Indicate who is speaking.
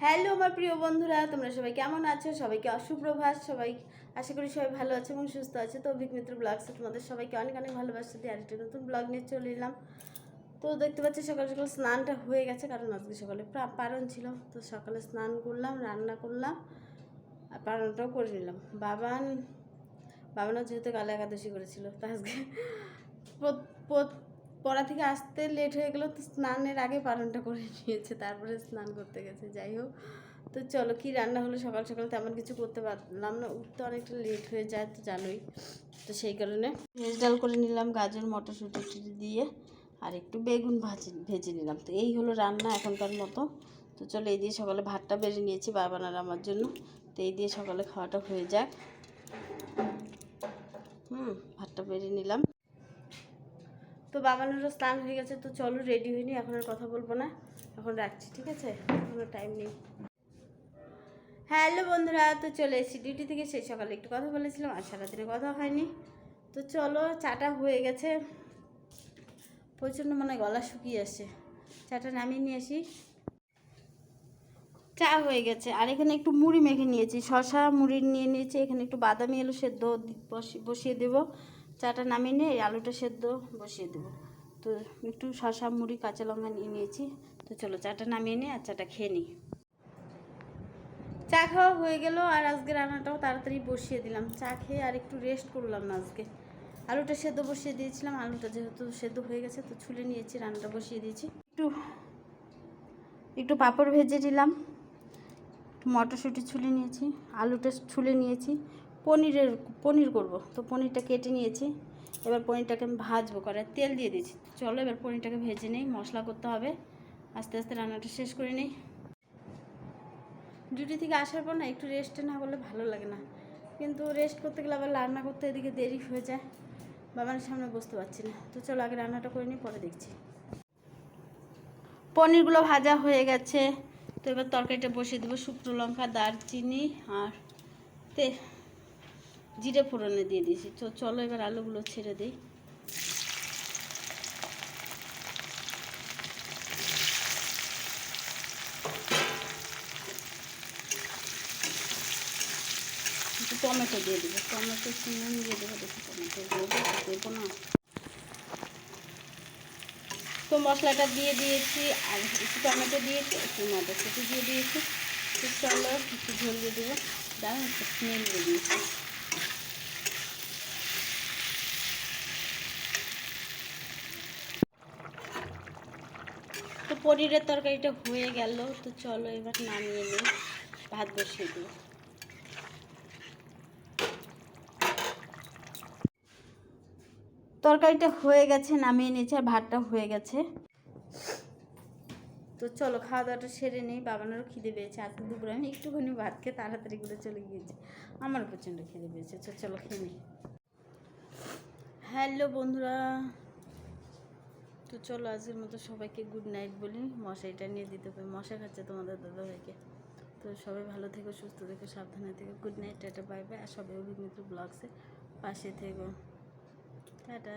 Speaker 1: Hello আমার প্রিয় বন্ধুরা, তোমরা সবাই কেমন আছো? সবাইকে অসুপ্রভাত সবাই আশা করি সবাই ভালো আছে এবং সুস্থ আছে। তো অভিক মিত্র ব্লগসে তোমাদের সবাইকে অনেক অনেক ভালোবাসা দিয়ে আরেকটি নতুন ব্লগ নিয়ে চলে এলাম। তো দেখতে পাচ্ছি সকাল সকাল স্নানটা হয়ে গেছে, কারণ আজকে সকালে প্রা- পারণ ছিল। তো সকালে স্নান করলাম, রান্না করলাম, আর পারণটাও করে নিলাম। বাবান বাবানও যেহেতু কালে একাদশী করেছিল, তো আজকে পড়া থেকে আসতে লেট হয়ে গেলো, তো স্নানের আগে পালনটা করে নিয়েছে, তারপরে স্নান করতে গেছে, যাই হোক। তো চলো, কি রান্না হলো সকাল সকাল তেমন কিছু করতে পারলাম না, উঠতে অনেকটা লেট হয়ে যায় তো জানোই। তো সেই কারণে ভেজ ডাল করে নিলাম, গাজর, মটরশুঁটি দিয়ে, আর একটু বেগুন ভাজি, ভেজে নিলাম। তো এই হলো রান্না এখনকার মতো। তো চলো, এই দিয়ে সকালে ভাতটা বেড়ে নিয়েছি বাবানার আমার জন্য। তো এই দিয়ে সকালে খাওয়াটা হয়ে যাক। হুম, ভাতটা বেড়ে নিলাম। তো বাবানেরও স্নান হয়ে গেছে, তো চলো রেডি হয়নি এখন আর কথা বলব না। এখন রাখছি, ঠিক আছে? কোনো টাইম নেই। হ্যাঁ হ্যালো বন্ধুরা, তো চলে এসেছি। ডিউটি থেকে সেই সকালে একটু কথা বলেছিলাম, আর সারাদিনে কথা হয়নি। তো চলো, চাটা হয়ে গেছে। প্রচণ্ড মানে গলা শুকিয়ে আসছে। চাটা নামিয়ে নিয়ে আসি। চা হয়ে গেছে, আর এখানে একটু মুড়ি মেখে নিয়েছি। শশা মুড়ি নিয়ে নিয়েছি, এখানে একটু বাদামি এলো সেদ্ধ বসি- বসিয়ে দেবো। চাটা নামিয়ে নিয়ে এই আলুটা সেদ্ধ বসিয়ে দেবো। তো একটু শশা মুড়ি, কাঁচা লঙ্কা নিয়ে নিয়েছি। তো চলো চাটা নামিয়ে নিই আর চাটা খেয়ে নিই। চা খাওয়া হয়ে গেল আর আজকে রান্নাটাও তাড়াতাড়ি বসিয়ে দিলাম। চা খেয়ে আর একটু রেস্ট করলাম আজকে। আলুটা সেদ্ধ বসিয়ে দিয়েছিলাম। আলুটা যেহেতু সেদ্ধ হয়ে গেছে, তো ছুলে নিয়েছি, রান্নাটা বসিয়ে দিয়েছি। একটু একটু পাঁপড় ভেজে দিলাম মটরশুঁটি ছুলে নিয়েছি, আলুটা ছুলে নিয়েছি। পনিরের, পনির করব। তো পনিরটা কেটে নিয়েছি। এবার পনিরটাকে আমি ভাজবো করে তেল দিয়ে দিয়েছি। চলো এবার পনিরটাকে ভেজে নেই, মশলা করতে হবে। আস্তে আস্তে রান্নাটা শেষ করে নেই। ডিউটি থেকে আসার পর না, একটু রেস্ট না করলে ভালো লাগে না। কিন্তু রেস্ট করতে গেলে আবার রান্না করতে এদিকে দেরি হয়ে যায়। বাবার সামনে বসতে পারছি না। তো চলো আগে রান্নাটা করে নিই, পরে দেখছি। পনিরগুলো ভাজা হয়ে গেছে। তো এবার তরকারিটা বসিয়ে দেবো শুকনো লঙ্কা, দারচিনি আর তে জিরে ফোড়নে দিয়ে দিয়েছি। তো চলো এবার আলুগুলো ছেড়ে দিই। টমেটো দিয়ে দেবো। টমেটো নুন দিয়ে দেবো, দেখি টমেটো না। তো মশলাটা দিয়ে দিয়েছি, আর একটু টমেটো দিয়েছি, একটু মটরশুঁটি দিয়ে দিয়েছি। একটু চলো একটু ঝোল দিয়ে দেবো। দাঁড়ান একটু দিয়ে দিয়েছি। পনিরের তরকারিটা হয়ে গেল, তো চলো এবার নামিয়ে নিই। ভাত বসিয়ে দিই। তরকারিটা হয়ে গেছে, নামিয়ে নিয়েছে আর ভাতটা হয়ে গেছে। তো চলো খাওয়া দাওয়াটা সেরে নেই, বাবানেরও খিদে পেয়েছে। আজকে দুপুরে আমি একটুখানি ভাত খেয়ে তাড়াতাড়ি করে চলে গিয়েছি। আমারও প্রচণ্ড খিদে পেয়েছে, তো চলো খেয়ে নিই। হ্যালো বন্ধুরা তো চলো, আজকের মতো সবাইকে গুড নাইট বলি। মশাইটা নিয়ে দিতে হবে, মশা খাচ্ছে তোমাদের দাদা ভাইকে তো সবাই ভালো থেকো, সুস্থ থেকো, সাবধানে থেকো। Good night tata bye bye আর সবাই অভিমিত্র ব্লগসে পাশে থেকো। টাটা।